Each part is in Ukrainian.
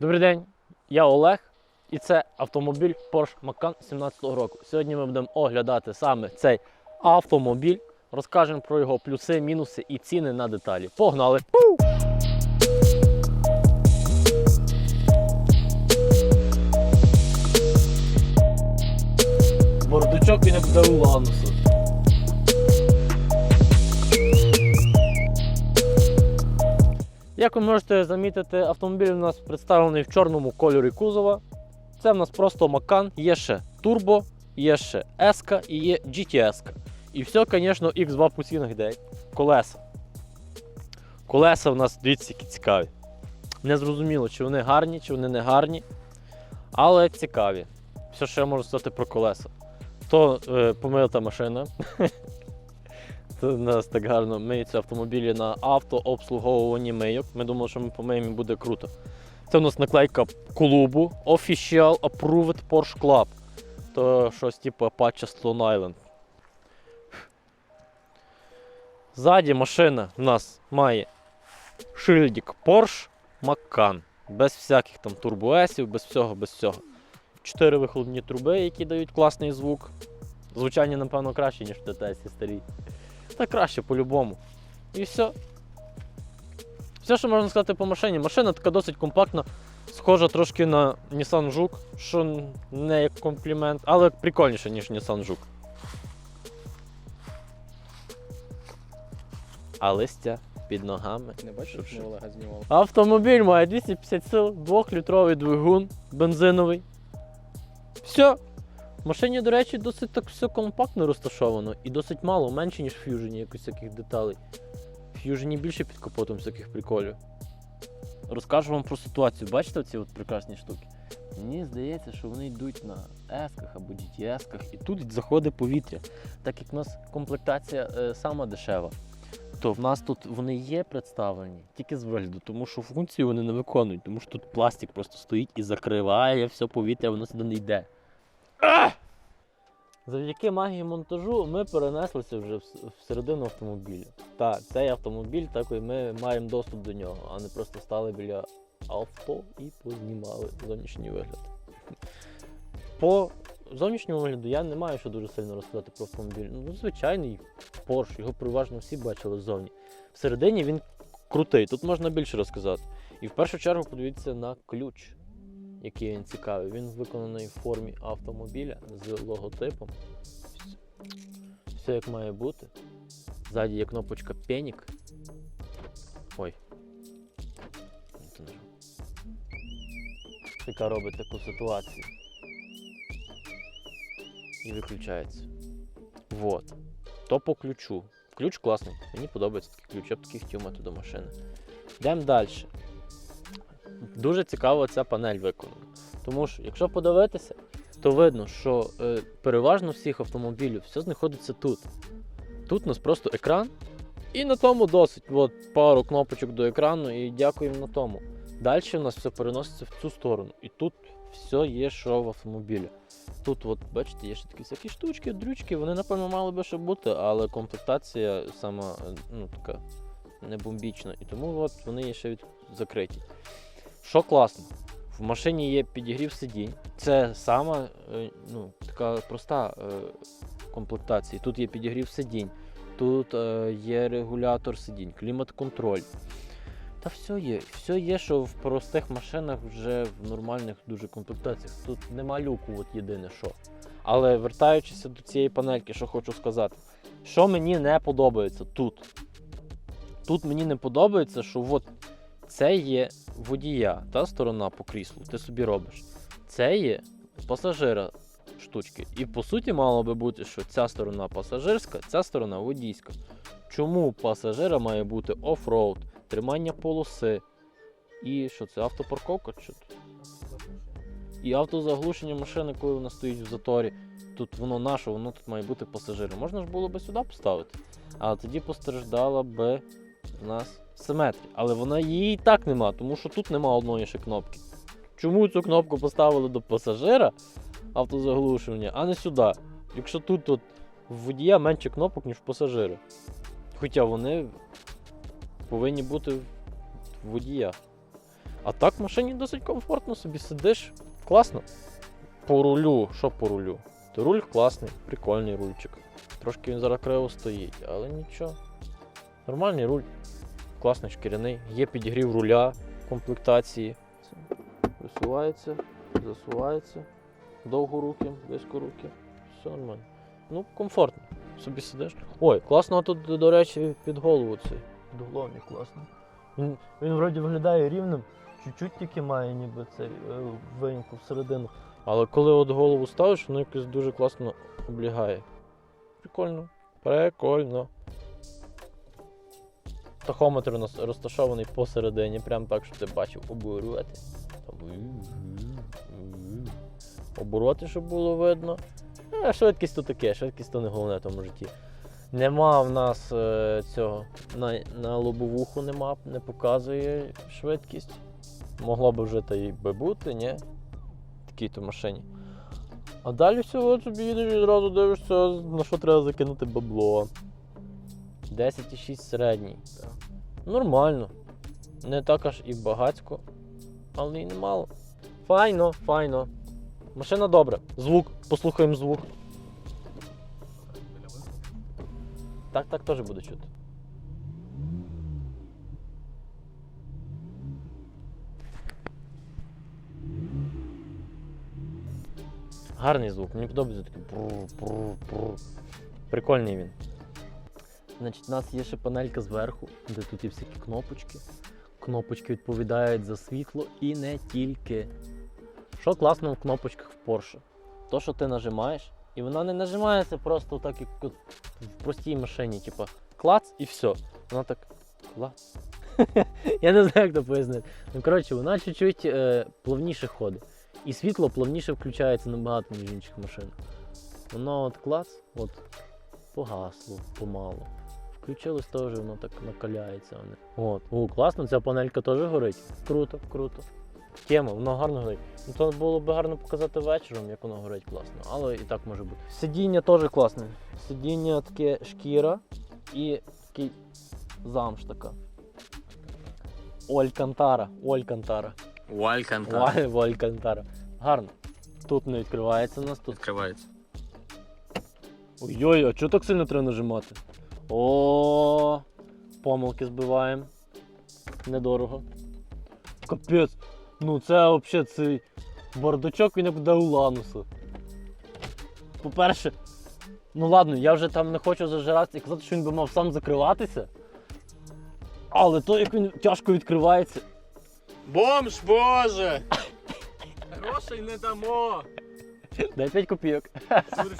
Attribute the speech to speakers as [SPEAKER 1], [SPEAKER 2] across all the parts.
[SPEAKER 1] Добрий день, я Олег, і це автомобіль Porsche Macan 17-го року. Сьогодні ми будемо оглядати саме цей автомобіль, розкажемо про його плюси, мінуси і ціни на деталі. Погнали! Бордучок він як буде у Як ви можете замітити, автомобіль у нас представлений в чорному кольорі кузова. Це в нас просто Macan, є ще Turbo, є ще S і є GTS. І все, звісно, X2 по цінах йде. Колеса. Колеса в нас, дивіться, які цікаві. Не зрозуміло, чи вони гарні, чи вони не гарні. Але цікаві. Все, що я можу сказати про колеса. То е, помита машина. У нас так гарно миються автомобілі на автообслуговуванні мийок. Ми думали, що ми помиємо і буде круто. Це у нас наклейка клубу Official Approved Porsche Club. То щось типу Apache Stone Island. Ззаді машина в нас має шильдик Porsche Macan. Без всяких там турбоесів, без всього, без всього. Чотири вихлопні труби, які дають класний звук. Звучання, напевно, краще, ніж в ТТС старій. Та краще по-любому. І все. Все, що можна сказати по машині. Машина така досить компактна, схожа трошки на Nissan Juke, що не як комплімент, але прикольніше, ніж Nissan Juke. А листя під ногами.
[SPEAKER 2] Не бачиш,
[SPEAKER 1] Що,
[SPEAKER 2] Олега знімали?
[SPEAKER 1] Автомобіль має 250 сил, 2-літровий двигун бензиновий. Все. В машині, до речі, досить так все компактно розташовано і досить мало, менше, ніж в Fusion якось таких деталей. В Fusion більше під капотом всяких приколів. Розкажу вам про ситуацію. Бачите ці прекрасні штуки? Мені здається, що вони йдуть на S-ках або GTS-ках, і тут заходить повітря. Так як в нас комплектація е, сама дешева, то в нас тут вони є представлені тільки з вигляду, тому що функцію вони не виконують, тому що тут пластик просто стоїть і закриває все повітря, воно сюди не йде. Завдяки магії монтажу ми перенеслися вже в, середину автомобіля. Так, цей автомобіль, такий ми маємо доступ до нього, а не просто стали біля авто і познімали зовнішній вигляд. По зовнішньому вигляду я не маю що дуже сильно розказати про автомобіль. Ну, звичайний Porsche, його переважно всі бачили ззовні. Всередині він крутий, тут можна більше розказати. І в першу чергу подивіться на ключ, який він цікавий. Він виконаний в формі автомобіля з логотипом. Все як має бути. Ззаді є кнопочка Пенік. Ой. Яка робить таку ситуацію. І виключається. Вот. То по ключу. Ключ класний. Мені подобається такий ключ, я б такий хотів мати до машини. Йдемо далі. Дуже цікаво ця панель виконана. Тому що, якщо подивитися, то видно, що е, переважно всіх автомобілів все знаходиться тут. Тут у нас просто екран, і на тому досить. От пару кнопочок до екрану, і дякуємо на тому. Далі у нас все переноситься в цю сторону. І тут все є, що в автомобілі. Тут, от, бачите, є ще такі всякі штучки, дрючки, вони, напевно, мали би ще бути, але комплектація сама е, ну, така не бомбічна. І тому от вони є ще від... закриті. Що класно, в машині є підігрів сидінь. Це сама е, ну, така проста е, комплектація. Тут є підігрів сидінь, тут е, є регулятор сидінь, клімат-контроль. Та все є. Все є, що в простих машинах вже в нормальних дуже комплектаціях. Тут нема люку, от єдине що. Але вертаючися до цієї панельки, що хочу сказати, що мені не подобається тут. Тут мені не подобається, що от це є водія, та сторона по кріслу, ти собі робиш. Це є пасажира штучки. І по суті мало би бути, що ця сторона пасажирська, ця сторона водійська. Чому пасажира має бути офроуд, тримання полоси і що це автопарковка? Чи? І автозаглушення машини, коли вона стоїть в заторі. Тут воно наше, воно тут має бути пасажиром. Можна ж було би сюди поставити. Але тоді постраждала би в нас симетрія. Але вона її і так нема, тому що тут нема одної ще кнопки. Чому цю кнопку поставили до пасажира автозаглушення, а не сюди? Якщо тут от, в водія менше кнопок, ніж в пасажира. Хоча вони повинні бути в водіях. А так в машині досить комфортно собі сидиш. Класно. По рулю, що по рулю? То руль класний, прикольний рульчик. Трошки він зараз криво стоїть, але нічого. Нормальний руль. Класний шкіряний. Є підігрів руля в комплектації. Висувається, засувається. Довго руки, близько руки. Все нормально. Ну, комфортно. Собі сидиш. Ой, класно тут, до речі, під голову цей. Підголовник класний. Він, він вроді виглядає рівним, чуть-чуть тільки має ніби цей е, виїмку всередину. Але коли от голову ставиш, воно якось дуже класно облягає. Прикольно. Прикольно. Тахометр у нас розташований посередині, прям так, щоб ти бачив обороти. Обороти, щоб було видно. А швидкість то таке, швидкість то не головне в тому житті. Нема в нас е, цього на, на лобовуху нема, не показує швидкість. Могло б вже та й би бути, ні? Такій то машині. А далі всього собі їдеш і одразу дивишся, на що треба закинути бабло. 10,6 середній. Нормально. Не так аж і багацько, але і немало. Файно, файно. Машина добра. Звук, послухаємо звук. Так, так теж буде чути. Гарний звук, мені подобається такий. Прикольний він. Значить, у нас є ще панелька зверху, де тут є всякі кнопочки. Кнопочки відповідають за світло і не тільки. Що класно в кнопочках в Porsche? То, що ти нажимаєш, і вона не нажимається просто так, як в простій машині, типа клац і все. Вона так клац. Я не знаю, як це пояснити. Ну, коротше, вона чуть-чуть е, плавніше ходить. І світло плавніше включається набагато, ніж в інших машинах. Воно от клац, от погасло помалу. Включилось теж, воно так накаляється. воно. От. О, класно, ця панелька теж горить. Круто, круто. Тема, воно гарно горить. Ну, то було б гарно показати вечором, як воно горить класно, але і так може бути. Сидіння теж класне. Сидіння таке шкіра і такий замш така. Олькантара. Олькантара.
[SPEAKER 2] Вальканта.
[SPEAKER 1] Валь- Валькантара. Гарно. Тут не відкривається у нас, тут.
[SPEAKER 2] Відкривається.
[SPEAKER 1] Ой-ой, а чого так сильно треба нажимати? О, помилки збиваємо. Недорого. Капець. Ну це взагалі цей бардачок він як буде у Лануса. По-перше, ну ладно, я вже там не хочу зажиратися і казати, що він би мав сам закриватися. Але то, як він тяжко відкривається.
[SPEAKER 2] Бомж, боже! Грошей не дамо!
[SPEAKER 1] Дай 5 копійок.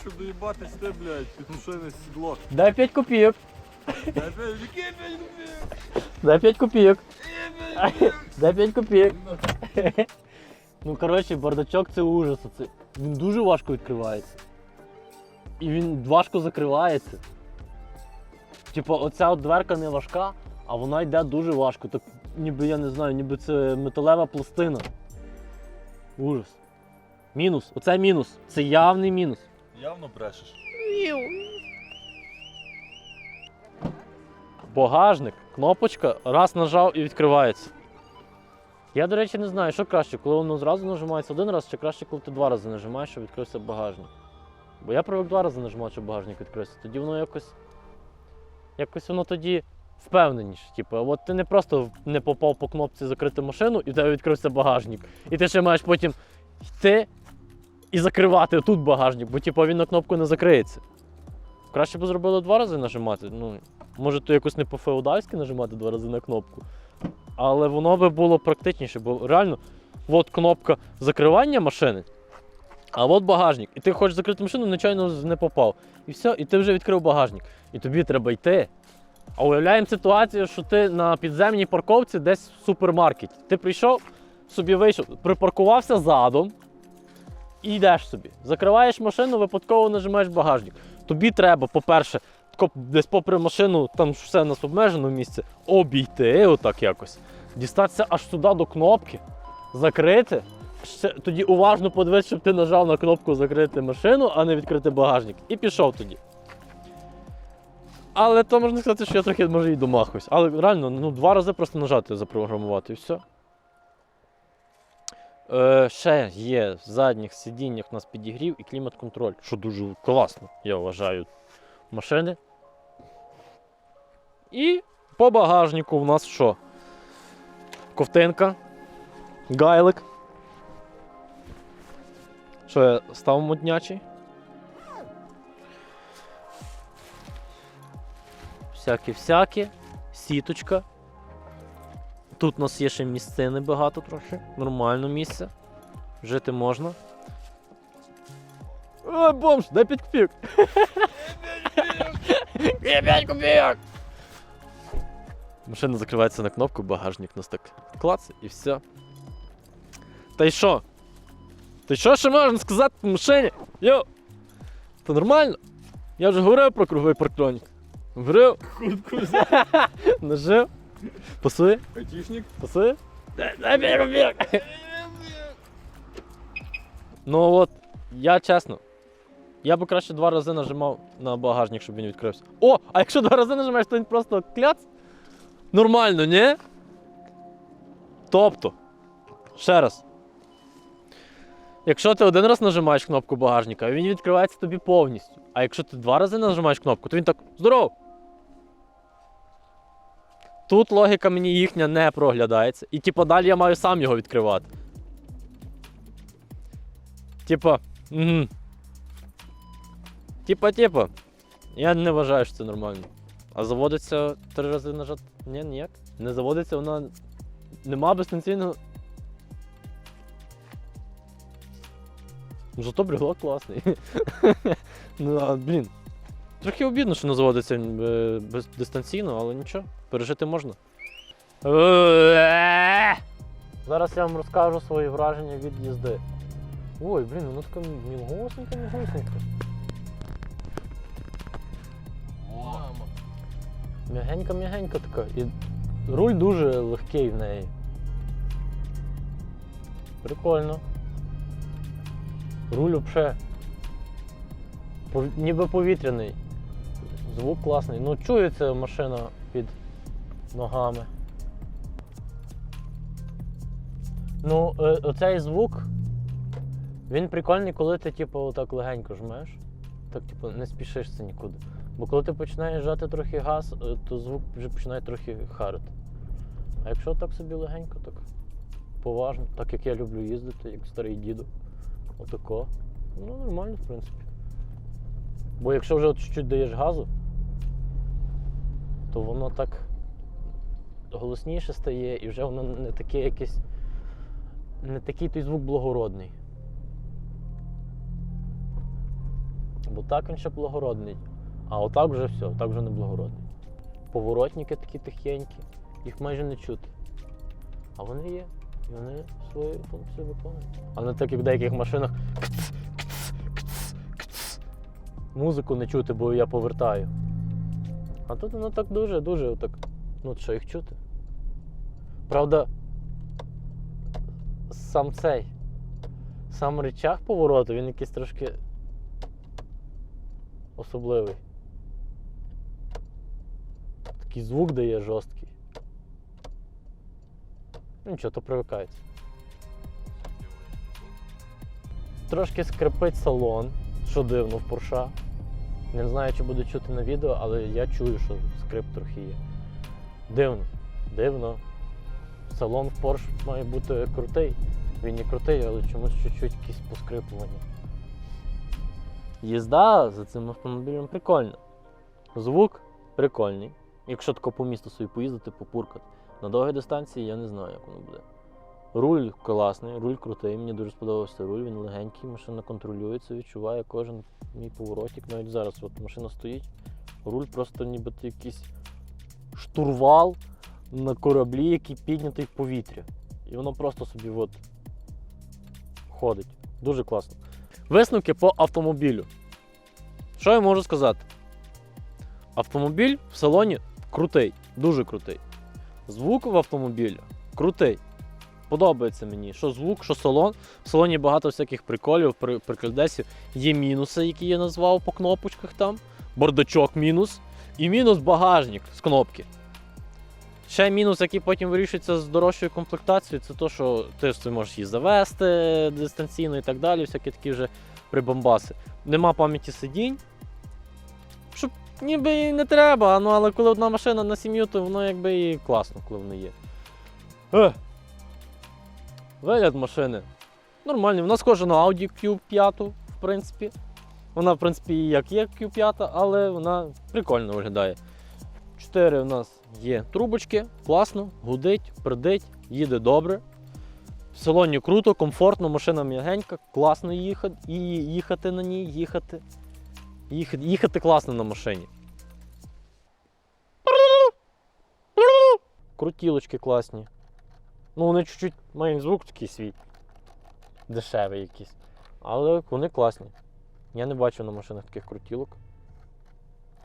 [SPEAKER 3] Щоб доїбатись ти, блядь, під машини сідло.
[SPEAKER 1] Дай 5 копійок.
[SPEAKER 3] Дай п'ять, які п'ять копійок?
[SPEAKER 1] Дай 5 копійок. Дай 5 копійок. Ну, коротше, бардачок це ужас. Це... Він дуже важко відкривається. І він важко закривається. Типа, оця от дверка не важка, а вона йде дуже важко. Так ніби я не знаю, ніби це металева пластина. Ужас. Мінус. Оце мінус. Це явний мінус.
[SPEAKER 3] Явно брешеш.
[SPEAKER 1] Багажник, кнопочка, раз нажав і відкривається. Я, до речі, не знаю, що краще, коли воно зразу нажимається один раз, чи краще, коли ти два рази нажимаєш, щоб відкрився багажник. Бо я привик два рази нажимати, щоб багажник відкрився. Тоді воно якось. Якось воно тоді впевненіше. Типу, от ти не просто не попав по кнопці закрити машину і в тебе відкрився багажник. І ти ще маєш потім йти і закривати тут багажник, бо типу, він на кнопку не закриється. Краще б зробили два рази нажимати. Ну, може, то якось не по-феодальськи нажимати два рази на кнопку. Але воно би було практичніше, бо реально, от кнопка закривання машини, а от багажник. І ти хочеш закрити машину, нечайно не попав. І все, і ти вже відкрив багажник. І тобі треба йти. А уявляємо ситуацію, що ти на підземній парковці десь в супермаркеті. Ти прийшов, собі вийшов, припаркувався задом і йдеш собі. Закриваєш машину, випадково нажимаєш багажник. Тобі треба, по-перше, десь попри машину, там все нас обмежено місце, обійти отак якось, дістатися аж сюди до кнопки, закрити. Ще, тоді уважно подивитися, щоб ти нажав на кнопку закрити машину, а не відкрити багажник. І пішов тоді. Але то можна сказати, що я трохи може і домахуюсь. Але реально, ну два рази просто нажати запрограмувати і все. Е, ще є в задніх сидіннях у нас підігрів і клімат-контроль, що дуже класно, я вважаю, машини. І по багажнику в нас що? Ковтинка, гайлик. Що я став моднячий? Всякі-всякі, сіточка. Тут у нас є ще місцини багато трохи. Нормально місце. Жити можна. Ой, бомж, дай 5 копійок. Є 5 копійок. Машина закривається на кнопку, багажник у нас так клац і все. Та й що? Та й що ще можна сказати по машині? Йо! Та нормально? Я вже говорив про круговий парктронік. Говорив. Нажив. Пасує?
[SPEAKER 3] Айтішник.
[SPEAKER 1] Пасує? П'ять копійок. Ну от, я чесно. Я би краще два рази нажимав на багажник, щоб він відкрився. О! А якщо два рази нажимаєш, то він просто кляц? Нормально, ні? Тобто, ще раз. Якщо ти один раз нажимаєш кнопку багажника, він відкривається тобі повністю. А якщо ти два рази нажимаєш кнопку, то він так здоров. Тут логіка мені їхня не проглядається. І типу далі я маю сам його відкривати. Типа. Угу. Типа, типа. Я не вважаю, що це нормально. А заводиться три рази нажати? Ні, ніяк. Не заводиться, вона. Нема безстанційного. Ну, Зато брелок класний. ну, блін. Трохи обідно, що не заводиться е, без дистанційно, але нічого, пережити можна. Зараз я вам розкажу свої враження від їзди. Ой, блін, воно така мілгосненька, мілгосненька. М'ягенька-м'ягенька така. І руль дуже легкий в неї. Прикольно. Руль взагалі. Ніби повітряний. Звук класний. Ну чується машина під ногами. Ну, е, оцей звук, він прикольний, коли ти, типу, отак легенько жмеш. Так, типу, не спішишся нікуди. Бо коли ти починаєш жати трохи газ, е, то звук вже починає трохи харити. А якщо так собі легенько, так поважно, так як я люблю їздити, як старий діду. Отако. Ну, нормально, в принципі. Бо якщо вже чуть-чуть даєш газу, то воно так голосніше стає і вже воно не таке якесь. Не такий той звук благородний. Бо так він ще благородний. А отак вже все, так вже не благородний. Поворотники такі тихенькі, їх майже не чути. А вони є. І вони свою функцію виконують. А не так, як в деяких машинах кц, кц, кц, кц. музику не чути, бо я повертаю. А тут воно так дуже-дуже отак. Ну, що їх чути. Правда, сам цей. Сам речах повороту, він якийсь трошки особливий. Такий звук дає жорсткий. Ну нічого, то привикається. Трошки скрипить салон, що дивно в Порша. Не знаю, чи буде чути на відео, але я чую, що скрип трохи є. Дивно. Дивно. Салон в Порш має бути крутий. Він не крутий, але чомусь чуть-чуть якісь поскрипування. Їзда за цим автомобілем прикольна. Звук прикольний. Якщо тако по місту собі поїздити, попуркати. На довгій дистанції я не знаю, як воно буде. Руль класний, руль крутий, мені дуже сподобався руль, він легенький, машина контролюється, відчуває кожен мій поворотик. Навіть зараз от машина стоїть, руль просто нібито якийсь штурвал на кораблі, який піднятий в повітря. І воно просто собі от ходить. Дуже класно. Висновки по автомобілю. Що я можу сказати? Автомобіль в салоні крутий, дуже крутий. Звук в автомобілі крутий. Подобається мені, що звук, що салон. В салоні багато всяких приколів, при- прикольдесів. Є мінуси, які я назвав по кнопочках там. Бардачок мінус. І мінус багажник з кнопки. Ще мінус, який потім вирішується з дорожчою комплектацією, це то, що ти можеш її завести дистанційно і так далі, всякі такі вже прибамбаси. Нема пам'яті сидінь. Щоб ніби і не треба, ну але коли одна машина на сім'ю, то воно якби і класно, коли воно є. Вигляд машини. Нормальний. Вона схожа на Audi Q5, в принципі. Вона, в принципі, як є Q5, але вона прикольно виглядає. Чотири у нас є трубочки, класно, гудить, придить, їде добре. В салоні круто, комфортно, машина м'ягенька, класно їхати, і їхати на ній, їхати. Їхати, їхати класно на машині. Крутілочки класні. Ну, вони чуть-чуть мають звук такий свій. Дешевий якийсь. Але вони класні. Я не бачив на машинах таких крутілок.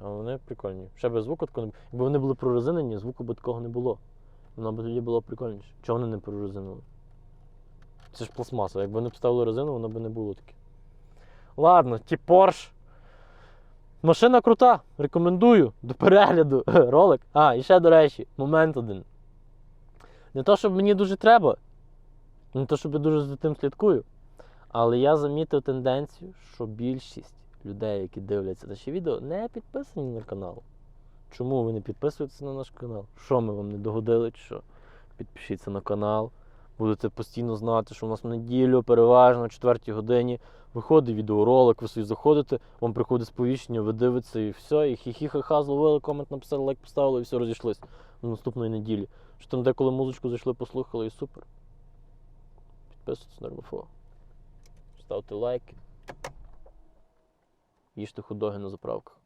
[SPEAKER 1] А вони прикольні. Ще без звуку такого не було. Якби вони були прорезинені, звуку би такого не було. Воно б тоді було прикольніше. Чого вони не прорезинили? Це ж пластмаса. Якби вони поставили резину, воно б не було таке. Ладно, ті Porsche. Машина крута. Рекомендую до перегляду ролик. А, і ще, до речі, момент один. Не то, щоб мені дуже треба, не то, щоб я дуже за тим слідкую. Але я замітив тенденцію, що більшість людей, які дивляться наші відео, не підписані на канал. Чому ви не підписуєтеся на наш канал? Що ми вам не догодили, чи що? Підпишіться на канал. Будете постійно знати, що у нас в неділю, переважно о 4 годині виходить відеоролик, ви собі заходите, вам приходить сповіщення, ви дивитеся і все, і хі-хі-ха-ха, зловили, комент написали, лайк поставили і все розійшлись до наступної неділі. Що там деколи музичку зайшли, послухали і супер. Підписуйтесь на РБФО. Ставте лайки. Їжте хот-доги на заправках.